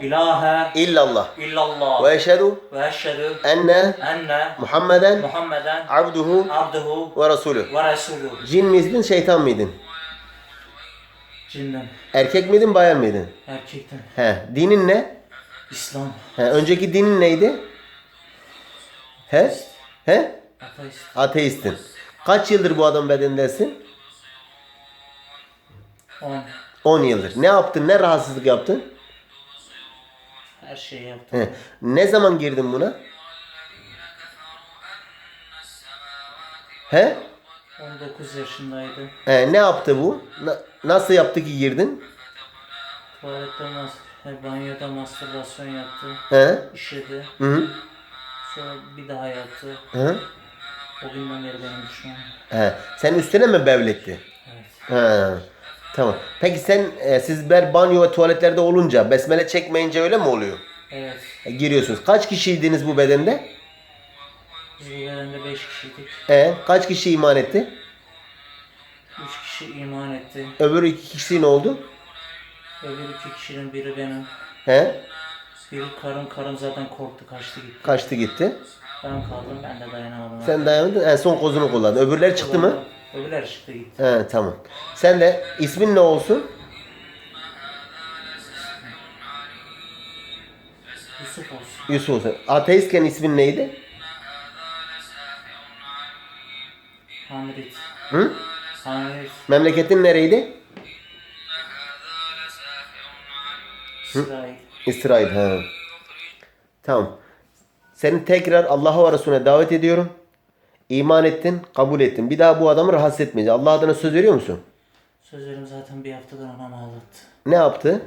İlahe illallah illallah ve eşhedü ve eşhedü enne enne Muhammeden Muhammeden abduhu abduhu ve resulü. ve resulü. Cin miydin, şeytan mıydın? Cinden, Erkek miydin, bayan mıydın? erkekten, He, dinin ne? İslam, He, önceki dinin neydi? He? He? ateist, Ateistin. Kaç yıldır bu adam bedendesin? on, 10 yıldır. Ne yaptın? Ne rahatsızlık yaptın? her şeyi yaptım. He. Ne zaman girdin buna? He? 19 yaşındaydı. He, ne yaptı bu? Na- nasıl yaptı ki girdin? Tuvalette mas e, banyoda mastürbasyon yaptı. He? işedi. Hı hı. Sonra bir daha yaptı. Hı. O günden beri benim düşmanım. He. Sen üstüne mi bevletti? Evet. He. Tamam. Peki sen e, sizler banyo ve tuvaletlerde olunca besmele çekmeyince öyle mi oluyor? Evet. E, giriyorsunuz. Kaç kişiydiniz bu bedende? Biz bu bedende 5 kişiydik. E, kaç kişi iman etti? 3 kişi iman etti. Öbür iki kişi ne oldu? Öbür iki kişinin biri benim. He? Biri karım. Karım zaten korktu kaçtı gitti. Kaçtı gitti. Ben kaldım ben de dayanamadım. Sen dayanamadın. En son kozunu kullandın. Öbürleri çıktı mı? Öbürler çıktı gitti. He tamam. Sen de ismin ne olsun? Yusuf olsun. Yusuf olsun. Ateistken ismin neydi? Hamrit. Hı? Hamrit. Memleketin nereydi? İsrail. İsrail. Ha. Tamam. Seni tekrar Allah'a ve Resulüne davet ediyorum. İman ettin, kabul ettin. Bir daha bu adamı rahatsız etmeyeceğim. Allah adına söz veriyor musun? Sözlerim zaten bir haftadır anam ağlattı. Ne yaptı?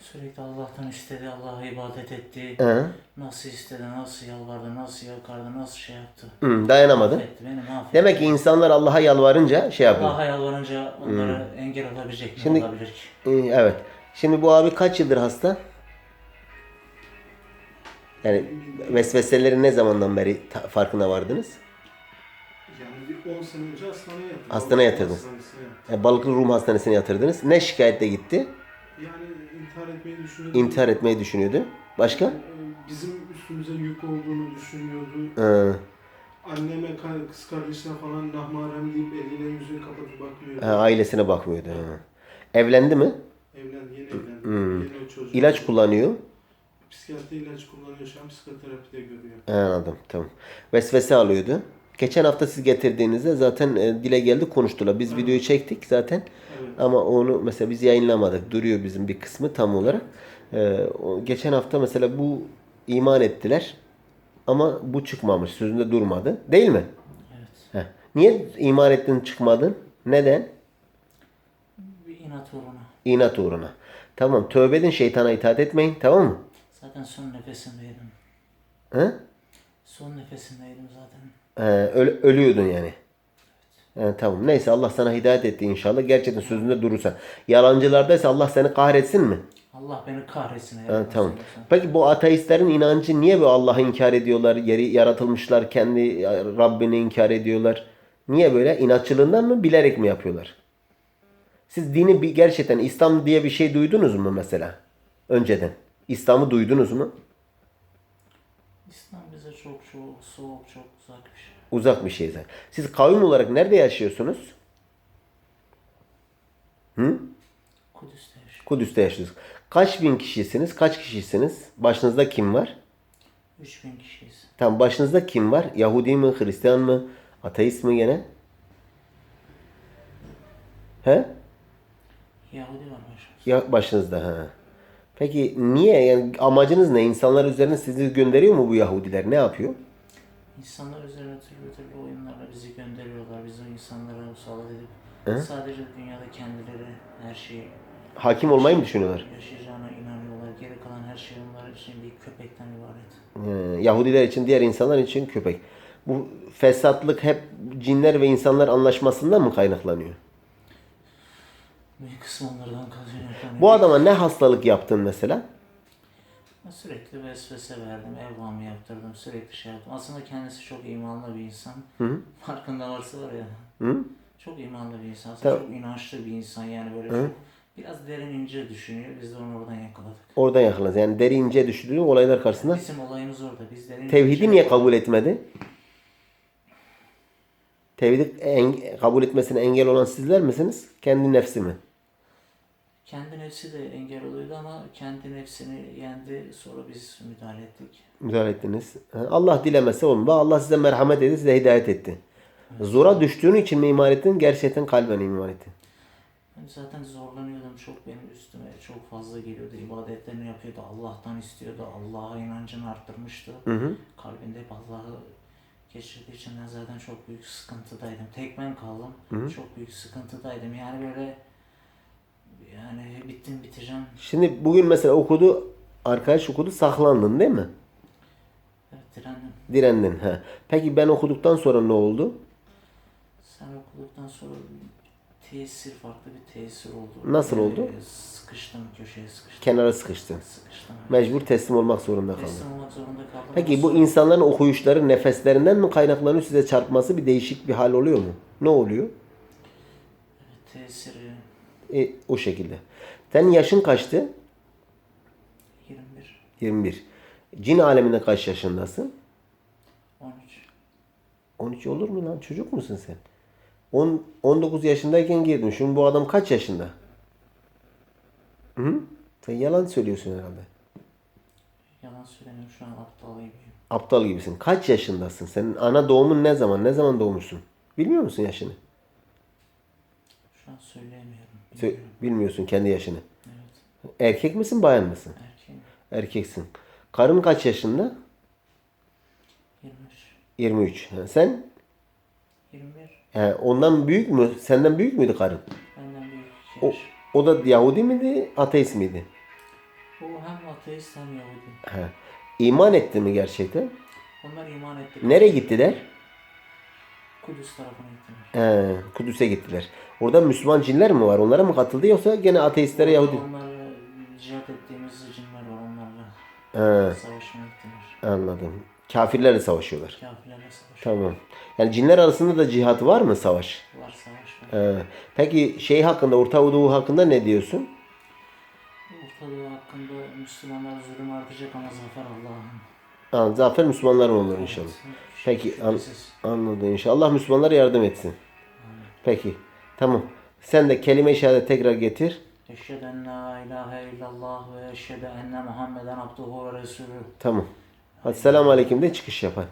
Sürekli Allah'tan istedi, Allah'a ibadet etti. Hı. Nasıl istedi, nasıl yalvardı, nasıl yakardı, nasıl şey yaptı. Hı, dayanamadı. Etti, beni mahvetti. Demek ki insanlar Allah'a yalvarınca şey yapıyor. Allah'a yalvarınca onlara engel olabilecek mi? Şimdi- Olabilir ki. Ee, Evet. Şimdi bu abi kaç yıldır hasta? Yani vesveselerin ne zamandan beri farkına vardınız? Yani bir 10 sene önce hastaneye yatırdım. Hastaneye yatırdınız. E, Balıklı Rum Hastanesi'ne yatırdınız. Ne şikayetle gitti? Yani intihar etmeyi düşünüyordu. İntihar etmeyi düşünüyordu. Başka? Ee, Bizim üstümüze yük olduğunu düşünüyordu. Ee, Anneme, kız kardeşine falan nahmarem deyip eline yüzünü kapatıp bakmıyordu. ha, ailesine bakmıyordu. ha. Evlendi mi? Evlendi, yeni evlendi. Yeni o çocuk. İlaç kullanıyor. Psikiyatri ilaç kullanıyor şu an psikoterapide görüyor. Anladım. Tamam. Vesvese alıyordu. Geçen hafta siz getirdiğinizde zaten e, dile geldi konuştular. Biz videoyu çektik zaten. Evet. Ama onu mesela biz yayınlamadık. Duruyor bizim bir kısmı tam olarak. O- geçen hafta mesela bu iman ettiler. Ama bu çıkmamış. Sözünde durmadı. Değil mi? Evet. Heh. Niye iman ettin çıkmadın? Neden? Bir inat uğruna. İnat uğruna. Tamam. Tövbe edin. Şeytana itaat etmeyin. Tamam mı? Zaten son nefesindeydim. He? Son nefesindeydim zaten. Ee, öl- ölüyordun yani. He, tamam. Neyse Allah sana hidayet etti inşallah. Gerçekten sözünde durursan. Yalancılardaysa Allah seni kahretsin mi? Allah beni kahretsin. Ha, tamam. Peki bu ateistlerin inancı niye bu Allah'ı inkar ediyorlar? Yeri yaratılmışlar, kendi Rabbini inkar ediyorlar. Niye böyle? İnatçılığından mı, bilerek mi yapıyorlar? Siz dini bir gerçekten İslam diye bir şey duydunuz mu mesela? Önceden. İslam'ı duydunuz mu? İslam bize çok çok soğuk, çok uzak bir şey. Uzak bir şey zaten. Siz kavim olarak nerede yaşıyorsunuz? Hı? Kudüs'te yaşıyor. Kudüs'te yaşıyorsunuz. Kaç bin kişisiniz? Kaç kişisiniz? Başınızda kim var? 3000 kişiyiz. Tamam başınızda kim var? Yahudi mi, Hristiyan mı, ateist mi gene? He? Yahudi var başımızda. Ya başınızda ha. Peki niye? Yani amacınız ne? İnsanlar üzerine sizi gönderiyor mu bu Yahudiler? Ne yapıyor? İnsanlar üzerine türlü türlü oyunlarla bizi gönderiyorlar. Bizi insanlara musallat edip sadece dünyada kendileri her şeyi Hakim olmayı mı düşünüyorlar? yaşayacağına inanıyorlar. Geri kalan her şey onlar için bir köpekten ibaret. Ee, Yahudiler için, diğer insanlar için köpek. Bu fesatlık hep cinler ve insanlar anlaşmasından mı kaynaklanıyor? Büyük kısmı onlardan kaynaklanıyor. Bu adama ne hastalık yaptın mesela? Sürekli vesvese verdim, evhamı yaptırdım, sürekli şey yaptım. Aslında kendisi çok imanlı bir insan. Farkında varsa var ya. Hı? Çok imanlı bir insan. Tamam. Çok inançlı bir insan yani böyle Hı. çok biraz derin ince düşünüyor. Biz de onu oradan yakaladık. Oradan yakaladınız. Yani deri ince düştüğü olaylar karşısında. Bizim olayımız orada. Biz derin Tevhidi ince- niye kabul etmedi? Tevhidi kabul etmesine engel olan sizler misiniz? Kendi nefsi mi? Kendi nefsi de engel oluyordu ama kendi nefsini yendi. Sonra biz müdahale ettik. Müdahale ettiniz. Ha, Allah dilemese olmadı. Allah size merhamet etti, size hidayet etti. Zora düştüğün için mi iman ettin? Gerçekten kalben iman ettin. Ben zaten zorlanıyordum. Çok benim üstüme çok fazla geliyordu. İbadetlerini yapıyordu. Allah'tan istiyordu. Allah'a inancını arttırmıştı. Hı hı. Kalbinde hep Allah'ı geçirdiği için ben zaten çok büyük sıkıntıdaydım. Tek ben kaldım. Çok büyük sıkıntıdaydım. Yani böyle yani bittim biteceğim. Şimdi bugün mesela okudu, arkadaş okudu, saklandın değil mi? Evet, direndim. Direndin. Ha. Peki ben okuduktan sonra ne oldu? Sen okuduktan sonra tesir, farklı bir tesir oldu. Nasıl Yani oldu? Sıkıştım, köşeye sıkıştım. Kenara sıkıştın. Sıkıştım. Mecbur teslim olmak zorunda kaldın. Teslim olmak zorunda kaldım. Peki bu insanların okuyuşları nefeslerinden mi kaynaklanıyor size çarpması bir değişik bir hal oluyor mu? Ne oluyor? Tesiri E, o şekilde. Senin yaşın kaçtı? 21, 21. Cin aleminde kaç yaşındasın? 13. 13 olur mu lan? Çocuk musun sen? 10, 19 yaşındayken girdin. Şimdi bu adam kaç yaşında? Hı? Sen yalan söylüyorsun herhalde. Yalan söylemiyorum şu an aptal gibiyim. Aptal gibisin. Kaç yaşındasın? Senin ana doğumun ne zaman? Ne zaman doğmuşsun? Bilmiyor musun yaşını? An söyleyemiyorum. Sö- Bilmiyorum. bilmiyorsun kendi yaşını. Evet. Erkek misin, bayan mısın? Erkeğim. Erkeksin. Karın kaç yaşında? 23. 23. Ha, sen 21. he, ondan büyük mü? Senden büyük müydü karın? Benden büyük O, yaş. o da Yahudi miydi, ateist miydi? O hem ateist hem Yahudi. He. İman etti mi gerçekten? Onlar iman etti. Nereye gittiler? Kudüs tarafına gittiler. He, Kudüs'e gittiler. Orada Müslüman cinler mi var? Onlara mı katıldı yoksa gene ateistlere Yahudi? Onlarla cihat ettiğimiz cinler var onlarla. He, Savaşmaya gittiler. anladım. Kafirlerle savaşıyorlar. Kafirlerle savaş. Tamam. Yani cinler arasında da cihat var mı savaş? Var savaş var. He. Peki şey hakkında, Orta Doğu hakkında ne diyorsun? Orta Doğu hakkında Müslümanlar zulüm artacak ama zafer Allah'ın. Ha, zafer Müslümanların olur inşallah. Peki an, anladım inşallah. Allah Müslümanlara yardım etsin. Peki. Tamam. Sen de kelime-i şehadet tekrar getir. Eşhedü en la ilahe illallah ve eşhedü enne Muhammeden abduhu ve resulü. Tamam. Hadi selamun aleyküm de çıkış yapar.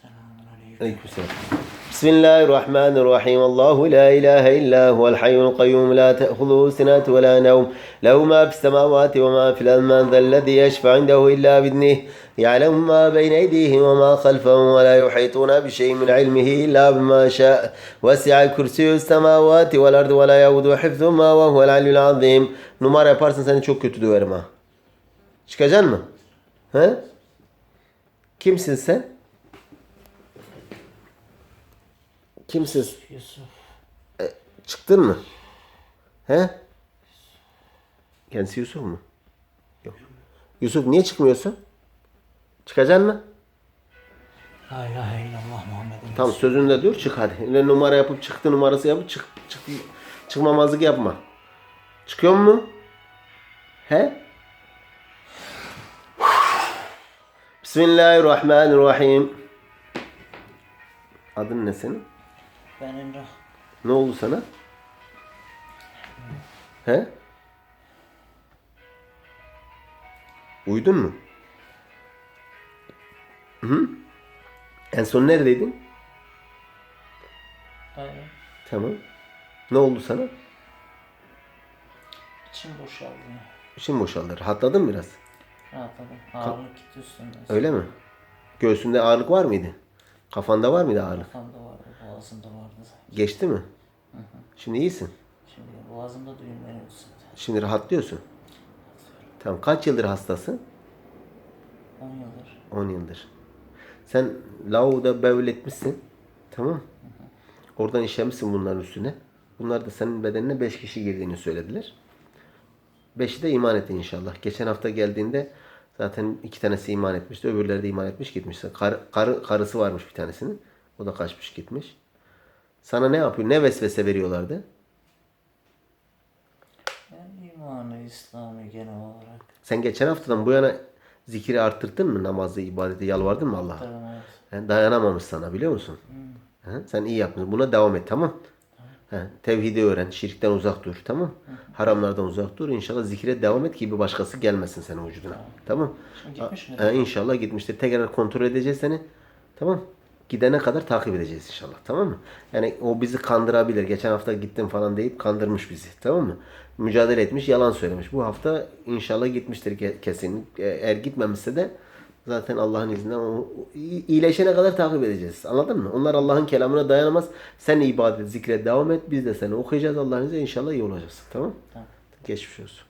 Selamun aleyküm. بسم الله الرحمن الرحيم الله لا إله إلا هو الحي القيوم لا تأخذه سنة ولا نوم له ما في السماوات وما في الأمان ذا الذي يشفع عنده إلا بإذنه يعلم ما بين أيديهم وما خلفهم ولا يحيطون بشيء من علمه إلا بما شاء وسع كرسي السماوات والأرض ولا يعود حفظهما وهو العلي العظيم numara بارسن سنة çok kötü döverim ha. Çıkacaksın mı? He? Kimsin sen? Kimsin? Yusuf. Çıktın mı? He? Kendisi Yusuf mu? Yok. Yusuf niye çıkmıyorsun? Çıkacaksın mı? La ilahe illallah Muhammeden Tamam sözünde dur çık hadi. Öyle numara yapıp çıktı numarası yapıp çık, çık çıkmamazlık yapma. Çıkıyor mu? He? Bismillahirrahmanirrahim. Adın ne senin? Ben Emrah. Ne oldu sana? He? Uyudun mu? Hı? En son neredeydin? Aynen. Tamam. Ne oldu sana? İçim boşaldı. ya. İçin boşaldı. Rahatladın mı biraz? Rahatladım. Ağırlık gitti üstümden. Öyle mi? Göğsünde ağırlık var mıydı? Kafanda var mıydı ağırlık? Kafamda vardı, boğazımda vardı. Geçti mi? Şimdi iyisin. Şimdi boğazımda düğümleniyordu zaten. Şimdi rahatlıyorsun. Tamam. Kaç yıldır hastasın? 10 yıldır. 10 yıldır. Sen lavaboda bevletmişsin. Tamam. Oradan işemişsin bunların üstüne. Bunlar da senin bedenine 5 kişi girdiğini söylediler. 5'i de iman etti inşallah. Geçen hafta geldiğinde zaten iki tanesi iman etmişti. Öbürleri de iman etmiş gitmiş. Kar, karı, karısı varmış bir tanesinin. O da kaçmış gitmiş. Sana ne yapıyor? Ne vesvese veriyorlardı? Yani imanı, İslam'ı genel olarak. Sen geçen haftadan bu yana zikri arttırdın mı? Namazda, ibadete yalvardın mı Allah'a? Evet. Yani dayanamamış sana biliyor musun? He, Sen iyi yapmışsın. Buna devam et tamam. He, tevhidi öğren. Şirkten uzak dur. Tamam. Haramlardan uzak dur. İnşallah zikre devam et ki bir başkası gelmesin senin vücuduna. Tamam. Şimdi gitmiş mi? İnşallah gitmiştir. Tekrar kontrol edeceğiz seni. Tamam. Gidene kadar takip edeceğiz inşallah. Tamam mı? Yani o bizi kandırabilir. Geçen hafta gittim falan deyip kandırmış bizi. Tamam mı? Mücadele etmiş, yalan söylemiş. Bu hafta inşallah gitmiştir ke- kesin. E, Eğer gitmemişse de zaten Allah'ın izniyle iyileşene kadar takip edeceğiz. Anladın mı? Onlar Allah'ın kelamına dayanamaz. Sen ibadet, zikre devam et. Biz de seni okuyacağız Allah'ın izniyle. İnşallah iyi olacağız. Tamam? Tamam. Geçmiş olsun.